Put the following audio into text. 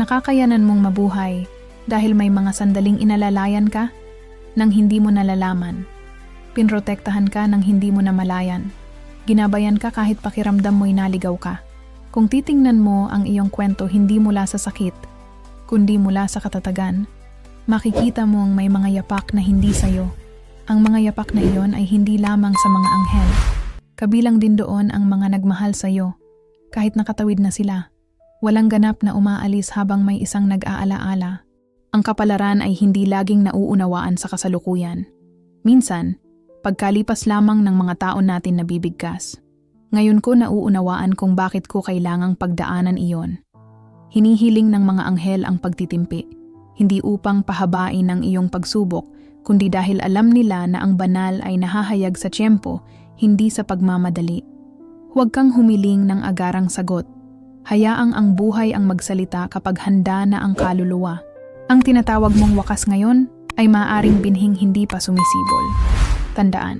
Nakakayanan mong mabuhay dahil may mga sandaling inalalayan ka nang hindi mo nalalaman. Pinrotektahan ka nang hindi mo namalayan. Ginabayan ka kahit pakiramdam mo'y naligaw ka. Kung titingnan mo ang iyong kwento hindi mula sa sakit, kundi mula sa katatagan, makikita mong may mga yapak na hindi sayo. Ang mga yapak na iyon ay hindi lamang sa mga anghel. Kabilang din doon ang mga nagmahal sa'yo. Kahit nakatawid na sila, walang ganap na umaalis habang may isang nag-aalaala. Ang kapalaran ay hindi laging nauunawaan sa kasalukuyan. Minsan, pagkalipas lamang ng mga taon natin nabibigkas. Ngayon ko nauunawaan kung bakit ko kailangang pagdaanan iyon. Hinihiling ng mga anghel ang pagtitimpi, hindi upang pahabain ang iyong pagsubok, kundi dahil alam nila na ang banal ay nahahayag sa tiyempo, hindi sa pagmamadali. Huwag kang humiling ng agarang sagot. Hayaang ang buhay ang magsalita kapag handa na ang kaluluwa. Ang tinatawag mong wakas ngayon ay maaring binhing hindi pa sumisibol. Tandaan,